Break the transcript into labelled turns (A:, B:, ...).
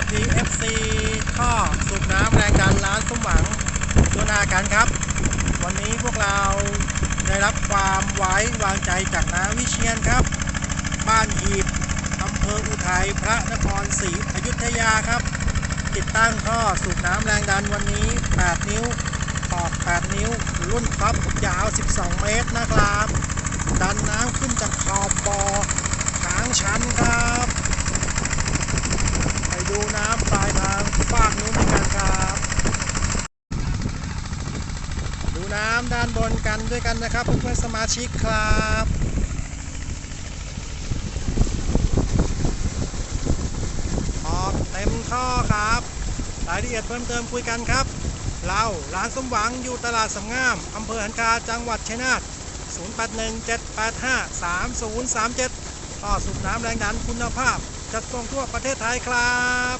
A: วัสดี FC ข้อสูบน้ำแรงดันร้านสมหวังตัวนากันครับ วันนี้พวกเราได้รับความไว้วางใจจากน้าวิเชียนครับ บ้านหีบอำเภออุทัยพระนครศรีอยุธยาครับ ติดตั้งท่อสูบน้ำแรงดันวันนี้ 8 นิ้วขอบ8นิ้ว รุ่นท็อปยาว 12 เมตรนะครับ ดันน้ำขึ้นจากขอบบ่อทางชันครับ ไปดูน้ำปลายทางฟากนู้นด้วยกันครับ ดู น้ำด้านบนกันด้วยกันนะครับเพื่อนๆสมาชิกครับออกเต็มท่อครับรายละเอียดเพิ่มเติมคุยกันครับ เราร้านสมหวังอยู่ตลาดสำงามอำเภอหันคาจังหวัดชัยนาท0817853037ท่อสูบน้ำแรงดันคุณภาพจัดส่งทั่วประเทศไทยครับ